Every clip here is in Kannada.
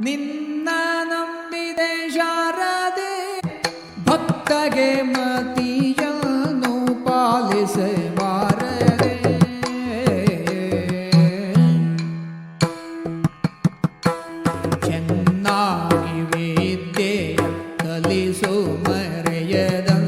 ನಿನ್ನ ನಂಬಿದೆ ಶಾರದೆ ಭಕ್ತಗೆ ಮತಿಯನು ಪಾಲಿಸೆ ಬಾರದೆ ಚೆನ್ನಾಗಿ ವಿದ್ಯೆ ಕಲಿಸು ಮರೆಯದಂತೆ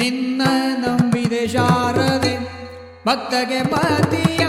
ನಿನ್ನ ನಂಬಿದೆ ಶಾರದೆ ಭಕ್ತಗೆ ಮತಿ